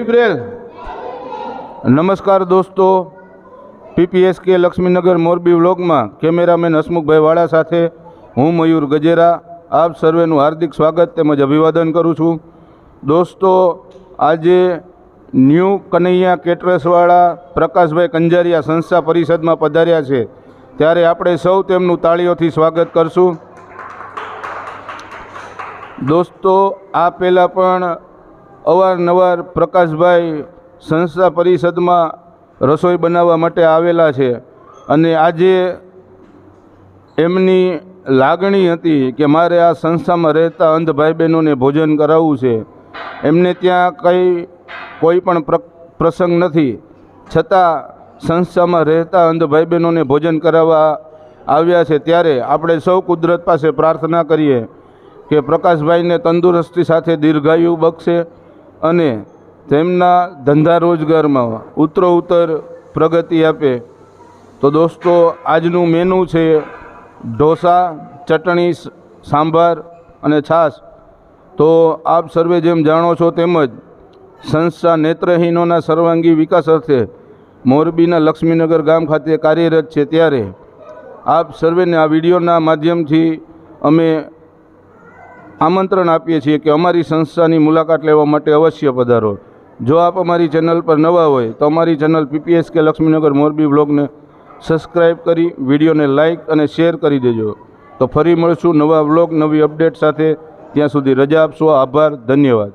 April નમસ્કાર દોસ્તો. PPS કે લક્ષ્મીનગર મોરબી વ્લોગમાં કેમેરામેન હસમુખભાઈ વાળા સાથે હું મયુર ગજેરા. આપ સર્વેનું હાર્દિક સ્વાગત તેમજ અભિવાદન કરું છું. દોસ્તો, આજે ન્યૂ કનૈયા કેટરસવાળા પ્રકાશભાઈ કંજારિયા સંસ્થા પરિષદમાં પધાર્યા છે. ત્યારે આપણે સૌ તેમનું તાળીઓથી સ્વાગત કરશું. દોસ્તો, આ પહેલાં પણ અવારનવાર પ્રકાશભાઈ સંસ્થા પરિષદમાં રસોઈ બનાવવા માટે આવેલા છે અને આજે એમની લાગણી હતી કે મારે આ સંસ્થામાં રહેતા અંધ ભાઈ બહેનોને ભોજન કરાવવું છે. એમને ત્યાં કંઈ કોઈ પણ પ્ર, પ્રસંગ નથી. છતાં સંસ્થામાં રહેતા અંધ ભાઈ બહેનોને ભોજન કરાવવા આવ્યા છે ત્યારે આપણે સૌ કુદરત પાસે પ્રાર્થના કરીએ કે પ્રકાશભાઈને તંદુરસ્તી સાથે દીર્ઘાયુ બક્ષે અને તેમના ધંધા રોજગારમાં ઉત્તરો ઉત્તર પ્રગતિ આપે. તો દોસ્તો, આજનું મેનુ છે ઢોસા, ચટણી, સાંભાર અને છાશ. તો આપ સર્વે જેમ જાણો છો તેમજ સંસ્થા નેત્રહીનોના સર્વાંગી વિકાસ અર્થે મોરબીના લક્ષ્મીનગર ગામ ખાતે કાર્યરત છે ત્યારે આપ સર્વેને આ વિડીયોના માધ્યમથી અમે આમંત્રણ આપીએ છીએ કે અમારી સંસ્થાની મુલાકાત લેવા માટે અવશ્ય પધારો. જો આપ અમારી ચેનલ પર નવા હોય તો અમારી ચેનલ પીપીએસ કે લક્ષ્મીનગર મોરબી બ્લોગને સબસ્ક્રાઈબ કરી, વિડીયોને લાઇક અને શેર કરી દેજો. તો ફરી મળશું નવા બ્લોગ, નવી અપડેટ સાથે. ત્યાં સુધી રજા આપશો. આભાર, ધન્યવાદ.